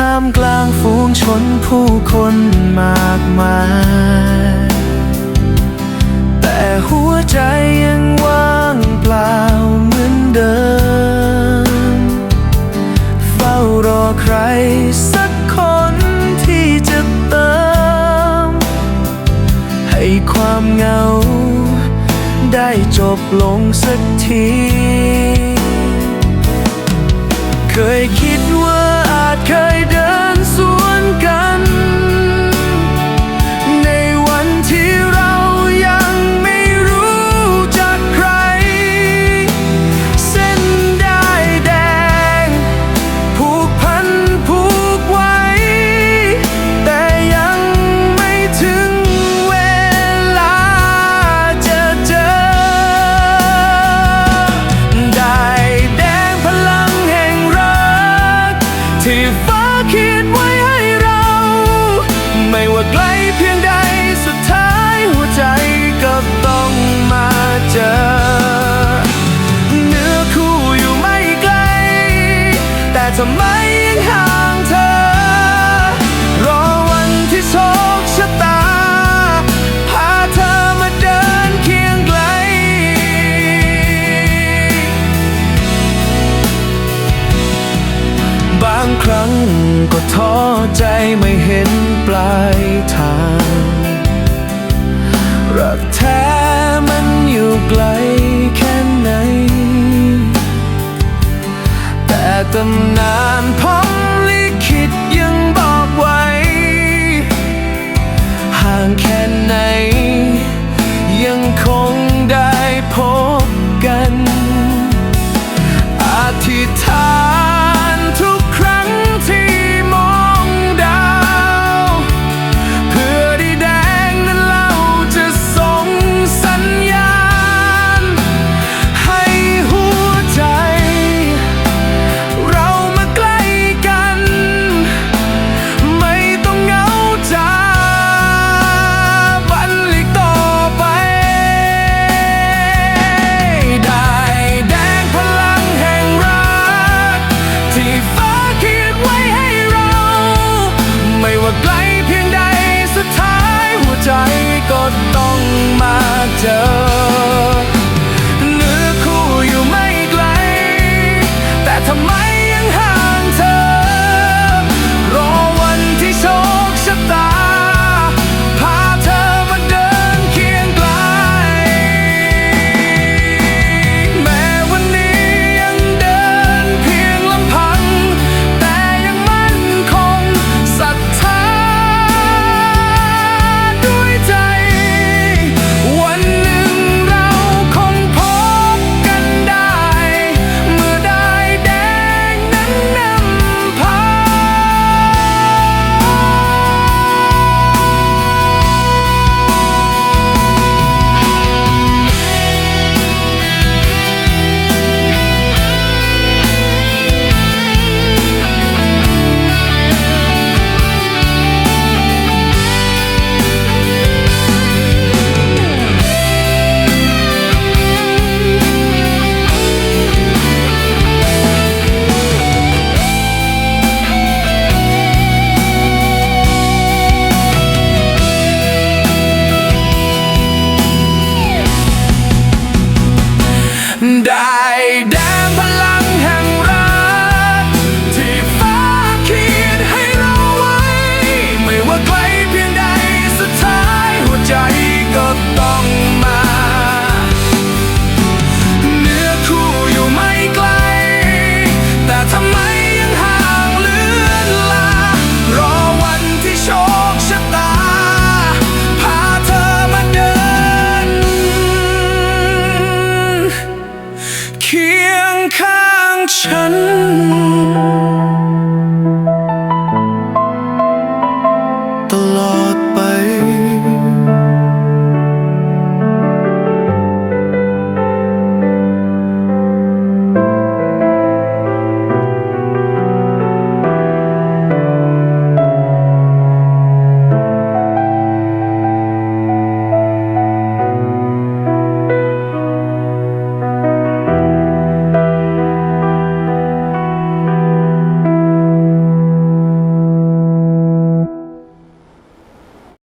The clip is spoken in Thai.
ท่ามกลางฝูงชนผู้คนมากมาย แต่หัวใจยังว่างเปล่าเหมือนเดิม เฝ้ารอใครสักคนที่จะเติม ให้ความเหงา ได้จบลงสักที เคยคิดว่า fly The law.